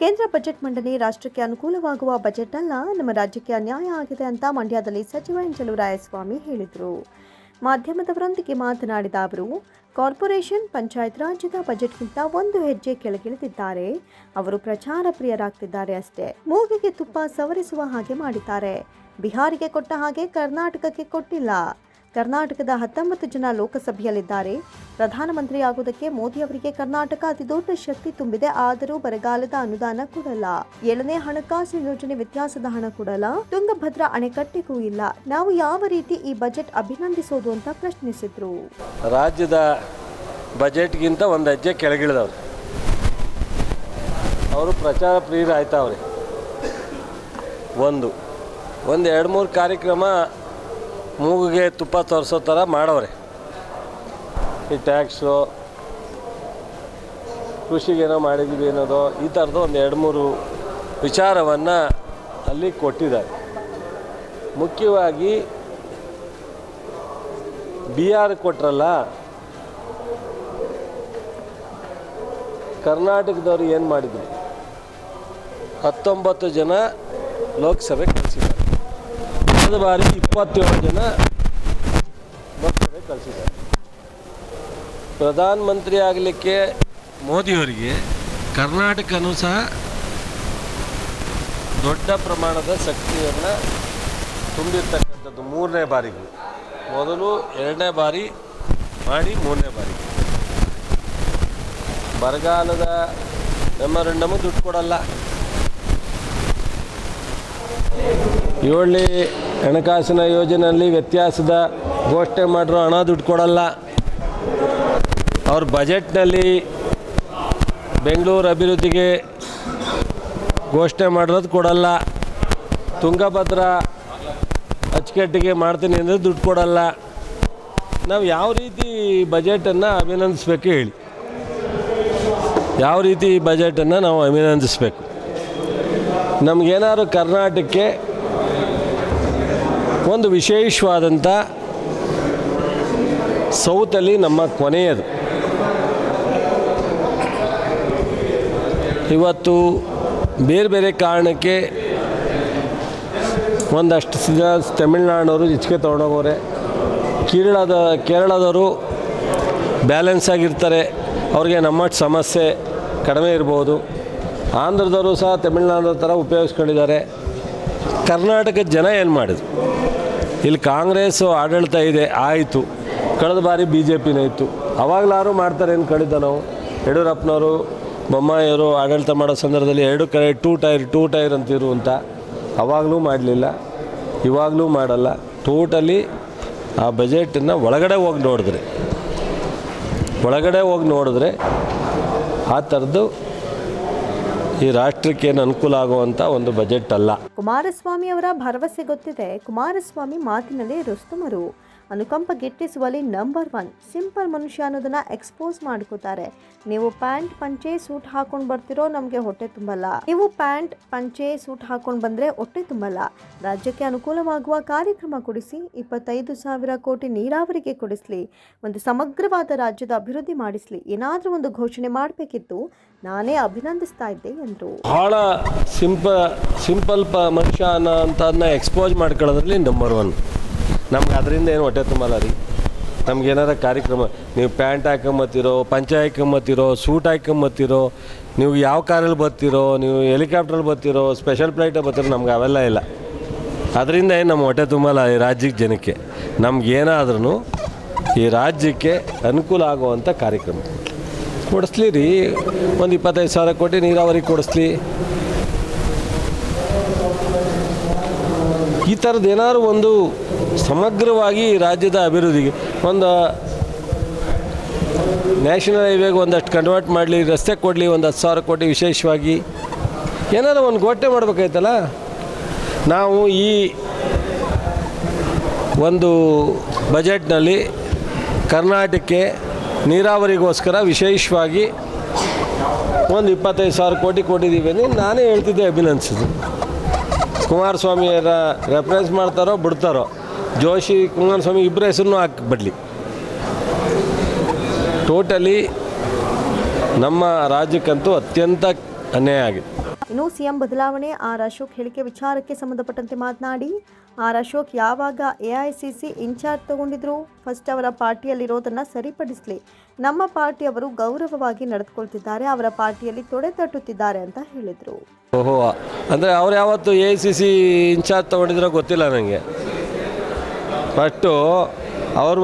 ಕೇಂದ್ರ ಬಜೆಟ್ ಮಂಡನೆ ರಾಷ್ಟ್ರಕ್ಕೆ ಅನುಕೂಲವಾಗುವ ಬಜೆಟ್ ಅಲ್ಲ ನಮ್ಮ ರಾಜ್ಯಕ್ಕೆ ಅನ್ಯಾಯ ಆಗಿದೆ ಅಂತ ಮಂಡ್ಯದಲ್ಲಿ ಸಚಿವ ಎಂಜಲು ರಾಯಸ್ವಾಮಿ ಹೇಳಿದರು. ಮಾಧ್ಯಮದವರೊಂದಿಗೆ ಮಾತನಾಡಿದ ಅವರು, ಕಾರ್ಪೊರೇಷನ್ ಪಂಚಾಯತ್ ರಾಜ್ಯದ ಬಜೆಟ್ಗಿಂತ ಒಂದು ಹೆಜ್ಜೆ ಕೆಳಗಿಳಿದಿದ್ದಾರೆ. ಅವರು ಪ್ರಚಾರ ಪ್ರಿಯರಾಗ್ತಿದ್ದಾರೆ ಅಷ್ಟೇ. ಮೂಗಿಗೆ ತುಪ್ಪ ಸವರಿಸುವ ಹಾಗೆ ಮಾಡಿದ್ದಾರೆ. ಬಿಹಾರಿಗೆ ಕೊಟ್ಟ ಹಾಗೆ ಕರ್ನಾಟಕಕ್ಕೆ ಕೊಟ್ಟಿಲ್ಲ. ಕರ್ನಾಟಕದ ಹತ್ತೊಂಬತ್ತು ಜನ ಲೋಕಸಭೆಯಲ್ಲಿದ್ದಾರೆ. ಪ್ರಧಾನಮಂತ್ರಿ ಆಗುವುದಕ್ಕೆ ಮೋದಿ ಅವರಿಗೆ ಕರ್ನಾಟಕ ಅತಿ ದೊಡ್ಡ ಶಕ್ತಿ ತುಂಬಿದೆ. ಆದರೂ ಬರಗಾಲದ ಅನುದಾನ ಕೊಡಲ್ಲ. ಏಳನೇ ಹಣಕಾಸು ಯೋಜನೆ ವ್ಯತ್ಯಾಸದ ಹಣ ಕೊಡಲ್ಲ. ತುಂಗಭದ್ರಾ ಅಣೆಕಟ್ಟೆಗೂ ಇಲ್ಲ ನಾವು ಯಾವ ರೀತಿ ಈ ಬಜೆಟ್ ಅಭಿನಂದಿಸೋದು ಅಂತ ಪ್ರಶ್ನಿಸಿದ್ರು. ರಾಜ್ಯದ ಬಜೆಟ್ಗಿಂತ ಒಂದು ಹೆಜ್ಜೆ ಕೆಳಗಿಳಿದವ್ರು. ಅವರು ಪ್ರಚಾರ ಪ್ರಿಯರಾಯ್ತವ್ರೆ. ಒಂದು. ಒಂದು ಎರಡು ಮೂರು ಕಾರ್ಯಕ್ರಮ ಮೂಗಿಗೆ ತುಪ್ಪ ತೋರಿಸೋ ಥರ ಮಾಡವ್ರೆ. ಈ ಟ್ಯಾಕ್ಸು, ಕೃಷಿಗೇನೋ ಮಾಡಿದ್ದೀವಿ ಅನ್ನೋದು, ಈ ಥರದ್ದು ಒಂದು ಎರಡು ಮೂರು ವಿಚಾರವನ್ನು ಅಲ್ಲಿ ಕೊಟ್ಟಿದ್ದಾರೆ. ಮುಖ್ಯವಾಗಿ, ಬಿ ಆರ್ ಕೊಟ್ರಲ್ಲ, ಕರ್ನಾಟಕದವ್ರು ಏನು ಮಾಡಿದ್ರು? ಹತ್ತೊಂಬತ್ತು ಜನ ಲೋಕಸಭೆ ಕಳಿಸಿದ್ದಾರೆ ಕಳೆದ ಬಾರಿ ಇಪ್ಪತ್ತೇಳು ಜನ ಮಕ್ಕಳೇ ಕಳಿಸಿದ್ದಾರೆ. ಪ್ರಧಾನಮಂತ್ರಿ ಆಗಲಿಕ್ಕೆ ಮೋದಿಯವರಿಗೆ ಕರ್ನಾಟಕನೂ ಸಹ ದೊಡ್ಡ ಪ್ರಮಾಣದ ಶಕ್ತಿಯನ್ನು ತುಂಬಿರ್ತಕ್ಕಂಥದ್ದು ಮೂರನೇ ಬಾರಿಗೆ. ಮೊದಲು ಎರಡನೇ ಬಾರಿ ಮಾಡಿ ಮೂರನೇ ಬಾರಿ ಬರಗಾಲದ ಮೆಮೊರಂಡಮು ದುಡ್ಡು ಕೊಡಲ್ಲ. ಏಳನೇ ಹಣಕಾಸಿನ ಯೋಜನೆಯಲ್ಲಿ ವ್ಯತ್ಯಾಸದ ಘೋಷಣೆ ಮಾಡಿರೋ ಹಣ ದುಡ್ಡು ಕೊಡಲ್ಲ. ಅವ್ರ ಬಜೆಟ್ನಲ್ಲಿ ಬೆಂಗಳೂರು ಅಭಿವೃದ್ಧಿಗೆ ಘೋಷಣೆ ಮಾಡಿರೋದು ಕೊಡಲ್ಲ. ತುಂಗಭದ್ರ ಅಚ್ಚುಕಟ್ಟಿಗೆ ಮಾಡ್ತೀನಿ ಅಂದರೆ ದುಡ್ಡು ಕೊಡಲ್ಲ. ನಾವು ಯಾವ ರೀತಿ ಬಜೆಟನ್ನು ಅಭಿನಂದಿಸ್ಬೇಕು ಹೇಳಿ. ಯಾವ ರೀತಿ ಬಜೆಟನ್ನು ನಾವು ಅಭಿನಂದಿಸ್ಬೇಕು. ನಮಗೇನಾದ್ರು ಕರ್ನಾಟಕಕ್ಕೆ ಒಂದು ವಿಶೇಷವಾದಂಥ ಸೌತಲ್ಲಿ ನಮ್ಮ ಕೊನೆಯದು. ಇವತ್ತು ಬೇರೆ ಬೇರೆ ಕಾರಣಕ್ಕೆ ಒಂದಷ್ಟು ಸಿದ ತಮಿಳ್ನಾಡವರು ಹೆಚ್ಚಿಗೆ ತೊಗೊಂಡೋಗೋರೆ. ಕೇರಳದ, ಕೇರಳದವರು ಬ್ಯಾಲೆನ್ಸ್ ಆಗಿರ್ತಾರೆ. ಅವ್ರಿಗೆ ನಮ್ಮಷ್ಟು ಸಮಸ್ಯೆ ಕಡಿಮೆ ಇರ್ಬೋದು. ಆಂಧ್ರದವರು ಸಹ ತಮಿಳ್ನಾಡು ಥರ ಉಪಯೋಗಿಸ್ಕೊಂಡಿದ್ದಾರೆ. ಕರ್ನಾಟಕದ ಜನ ಏನು ಮಾಡಿದ್ರು? ಇಲ್ಲಿ ಕಾಂಗ್ರೆಸ್ ಆಡಳಿತ ಇದೆ, ಆಯಿತು. ಕಳೆದ ಬಾರಿ ಬಿ ಜೆ ಪಿನೇ ಇತ್ತು. ಅವಾಗಲಾರು ಮಾಡ್ತಾರೆ ಏನು ಕಳೀತ ನಾವು? ಯಡಿಯೂರಪ್ಪನವರು, ಬೊಮ್ಮಾಯಿಯವರು ಆಡಳಿತ ಮಾಡೋ ಸಂದರ್ಭದಲ್ಲಿ ಎರಡು ಕಡೆ ಟೂ ಟೈರ್ ಟೂ ಟೈರ್ ಅಂತಿರು ಅಂತ. ಅವಾಗಲೂ ಮಾಡಲಿಲ್ಲ, ಇವಾಗಲೂ ಮಾಡಲ್ಲ. ಟೋಟಲಿ ಆ ಬಜೆಟನ್ನು ಒಳಗಡೆ ಹೋಗಿ ನೋಡಿದ್ರೆ, ಒಳಗಡೆ ಹೋಗಿ ನೋಡಿದ್ರೆ ಆ ಥರದ್ದು ಈ ರಾಷ್ಟ್ರಕ್ಕೆ ಏನು ಅನುಕೂಲ ಆಗುವಂತ ಒಂದು ಬಜೆಟ್ ಅಲ್ಲ. ಕುಮಾರಸ್ವಾಮಿ ಅವರ ಭರವಸೆ ಗೊತ್ತಿದೆ. ಕುಮಾರಸ್ವಾಮಿ ಮಾತಿನಲ್ಲಿ ರುಸ್ತುಮರು ಅನುಕಂಪ ಗಿಟ್ಟಿಸುವಲ್ಲಿ ನಂಬರ್ ಒನ್ ಸಿಂಪಲ್ ಮನುಷ್ಯ ಅನ್ನೋದನ್ನು ಎಕ್ಸ್ಪೋಸ್ ಮಾಡ್ಕೋತಾರೆ. ನೀವು ಪ್ಯಾಂಟ್, ಪಂಚೆ, ಸೂಟ್ ಹಾಕೊಂಡು ಬರ್ತಿರೋ ನಮಗೆ ಹೊಟ್ಟೆ ತುಂಬಲ್ಲ. ನೀವು ಪ್ಯಾಂಟ್, ಪಂಚೆ, ಸೂಟ್ ಹಾಕೊಂಡು ಬಂದರೆ ಹೊಟ್ಟೆ ತುಂಬಲ್ಲ. ರಾಜ್ಯಕ್ಕೆ ಅನುಕೂಲವಾಗುವ ಕಾರ್ಯಕ್ರಮ ಕೊಡಿಸಿ, ಇಪ್ಪತ್ತೈದು ಸಾವಿರ ಕೋಟಿ ನೀರಾವರಿಗೆ ಕೊಡಿಸಲಿ. ಒಂದು ಸಮಗ್ರವಾದ ರಾಜ್ಯದ ಅಭಿವೃದ್ಧಿ ಮಾಡಿಸಲಿ. ಏನಾದರೂ ಒಂದು ಘೋಷಣೆ ಮಾಡಬೇಕಿತ್ತು, ನಾನೇ ಅಭಿನಂದಿಸ್ತಾ ಇದ್ದೆ, ಎಂದರು. ಬಹಳ ಸಿಂಪ ಸಿಂಪಲ್ ಮನುಷ್ಯ ಅನ್ನೋ ಎಕ್ಸ್ಪೋಸ್ ಮಾಡ್ಕೊಳ್ಳೋದ್ರಲ್ಲಿ ನಂಬರ್ ಒನ್ ನಮ್ಗೆ ಅದರಿಂದ ಏನು ಹೊಟ್ಟೆ ತುಂಬಲ್ಲ ರೀ. ನಮ್ಗೆ ಏನಾರ ಕಾರ್ಯಕ್ರಮ, ನೀವು ಪ್ಯಾಂಟ್ ಹಾಕೊಂಬತ್ತಿರೋ, ಪಂಚೆ ಹಾಕೊಂಬತ್ತಿರೋ, ಸೂಟ್ ಹಾಕೊಂಬತ್ತಿರೋ, ನೀವು ಯಾವ ಕಾರಲ್ಲಿ ಬರ್ತೀರೋ, ನೀವು ಹೆಲಿಕಾಪ್ಟ್ರಲ್ಲಿ ಬರ್ತೀರೋ, ಸ್ಪೆಷಲ್ ಫ್ಲೈಟಲ್ಲಿ ಬರ್ತಿರೋ ನಮ್ಗೆ ಅವೆಲ್ಲ ಇಲ್ಲ. ಅದರಿಂದ ಏನು ನಮ್ಮ ಹೊಟ್ಟೆ ತುಂಬಲ್ಲ ಈ ರಾಜ್ಯಕ್ಕೆ ಜನಕ್ಕೆ. ನಮ್ಗೆ ಏನಾದ್ರೂ ಈ ರಾಜ್ಯಕ್ಕೆ ಅನುಕೂಲ ಆಗುವಂಥ ಕಾರ್ಯಕ್ರಮ. ಕೊಡಿಸ್ಲಿ ರೀ. ಒಂದು ಇಪ್ಪತ್ತೈದು ಸಾವಿರ ಕೋಟಿ ನೀರಾವರಿ ಕೊಡಿಸ್ಲಿ. ಈ ಥರದ್ದು ಏನಾದ್ರು ಒಂದು ಸಮಗ್ರವಾಗಿ ರಾಜ್ಯದ ಅಭಿವೃದ್ಧಿಗೆ ಒಂದು ನ್ಯಾಷನಲ್ ಹೈವೇಗೆ ಒಂದಷ್ಟು ಕನ್ವರ್ಟ್ ಮಾಡಲಿ, ರಸ್ತೆ ಕೊಡಲಿ, ಒಂದು ಹತ್ತು ಸಾವಿರ ಕೋಟಿ ವಿಶೇಷವಾಗಿ ಏನಾದ್ರು ಒಂದು ಘೋಷಣೆ ಮಾಡಬೇಕಾಯ್ತಲ್ಲ? ನಾವು ಈ ಒಂದು ಬಜೆಟ್ನಲ್ಲಿ ಕರ್ನಾಟಕಕ್ಕೆ ನೀರಾವರಿಗೋಸ್ಕರ ವಿಶೇಷವಾಗಿ ಒಂದು ಇಪ್ಪತ್ತೈದು ಸಾವಿರ ಕೋಟಿ ಕೊಟ್ಟಿದ್ದೀವಿ ನಾನೇ ಹೇಳ್ತಿದ್ದೆ ಅಭಿನಂದಿಸಿದ್ದು ಕುಮಾರಸ್ವಾಮಿಯರ ರೆಫರೆನ್ಸ್ ಮಾಡ್ತಾರೋ ಬಿಡ್ತಾರೋ. ಜೋಶಿ, ಕುಮಾರಸ್ವಾಮಿ ಇಬ್ಬರ ಹೆಸರನ್ನು ಹಾಕಿಬಿಡ್ಲಿ. ಟೋಟಲಿ ನಮ್ಮ ರಾಜ್ಯಕ್ಕಂತೂ ಅತ್ಯಂತ ಅನ್ಯಾಯ ಆಗಿದೆ. ಇನ್ನು ಸಿಎಂ ಬದಲಾವಣೆ, ಆರ್ ಅಶೋಕ್ ಹೇಳಿಕೆ ವಿಚಾರಕ್ಕೆ ಸಂಬಂಧಪಟ್ಟಂತೆ ಮಾತನಾಡಿ ಆರ್ ಅಶೋಕ್ ಯಾವಾಗ A I C C incharge ತಗೊಂಡಿದ್ರು? First ಅವರ ಪಾರ್ಟಿಯಲ್ಲಿರೋದನ್ನ ಸರಿಪಡಿಸಲಿ. ನಮ್ಮ ಪಾರ್ಟಿಯವರು ಗೌರವವಾಗಿ ನಡೆದುಕೊಳ್ತಿದ್ದಾರೆ, ಅವರ ಪಾರ್ಟಿಯಲ್ಲಿ ತೊಡೆ ತಟ್ಟುತ್ತಿದ್ದಾರೆ ಅಂತ ಹೇಳಿದರು. ಓಹೋ, ಅಂದರೆ ಅವ್ರು ಯಾವತ್ತು ಎ ಸಿ ಸಿ ಇನ್ಚಾರ್ಜ್ ತಗೊಂಡಿದ್ರೋ ಗೊತ್ತಿಲ್ಲ ನನಗೆ ಬಟ್ಟು ಅವ್ರ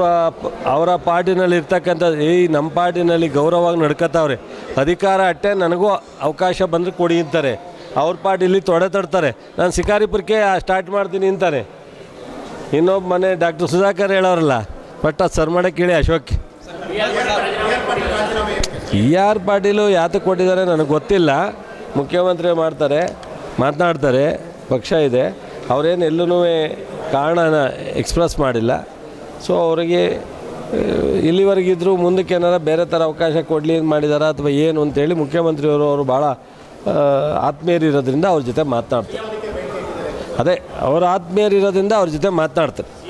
ಅವರ ಪಾರ್ಟಿನಲ್ಲಿ ಇರ್ತಕ್ಕಂಥ ಏಯ್ ನಮ್ಮ ಪಾರ್ಟಿನಲ್ಲಿ ಗೌರವವಾಗಿ ನಡ್ಕೋತಾವ್ರೆ ಅಧಿಕಾರ ಅಟ್ಟೆ ನನಗೂ ಅವಕಾಶ ಬಂದರೆ ಕೊಡಿ ಅಂತಾರೆ. ಅವ್ರ ಇಲ್ಲಿ ತೊಡೆ ತಡ್ತಾರೆ. ನಾನು ಶಿಕಾರಿಪುರಕ್ಕೆ ಸ್ಟಾರ್ಟ್ ಮಾಡ್ತೀನಿ ಅಂತಾನೆ. ಇನ್ನೊಬ್ಬ ಮನೆ ಡಾಕ್ಟರ್ ಸುಧಾಕರ್ ಹೇಳೋರಲ್ಲ ಬಟ್ ಅದು ಸರ್ ಮಾಡಕ್ಕೆ ಕೇಳಿ ಅಶೋಕ್. ಇ ಆರ್ ಪಾಟೀಲು ಯಾತಕ್ಕೆ ಕೊಟ್ಟಿದ್ದಾರೆ ನನಗೆ ಗೊತ್ತಿಲ್ಲ. ಮುಖ್ಯಮಂತ್ರಿ ಮಾಡ್ತಾರೆ, ಮಾತನಾಡ್ತಾರೆ, ಪಕ್ಷ ಇದೆ. ಅವರೇನು ಎಲ್ಲೂ ಕಾರಣನ ಎಕ್ಸ್ಪ್ರೆಸ್ ಮಾಡಿಲ್ಲ. ಸೊ ಅವರಿಗೆ ಇಲ್ಲಿವರೆಗಿದ್ರು ಮುಂದಕ್ಕೆ ಏನಾರ ಬೇರೆ ಥರ ಅವಕಾಶ ಕೊಡಲಿ, ಮಾಡಿದಾರ ಅಥವಾ ಏನು ಅಂತೇಳಿ ಮುಖ್ಯಮಂತ್ರಿಯವರು ಅವರು ಭಾಳ ಆತ್ಮೀಯರಿರೋದ್ರಿಂದ ಅವ್ರ ಜೊತೆ ಮಾತನಾಡ್ತಾರೆ. ಅದೇ ಅವರ ಆತ್ಮೀಯರಿರೋದ್ರಿಂದ ಅವ್ರ ಜೊತೆ ಮಾತನಾಡ್ತಾರೆ.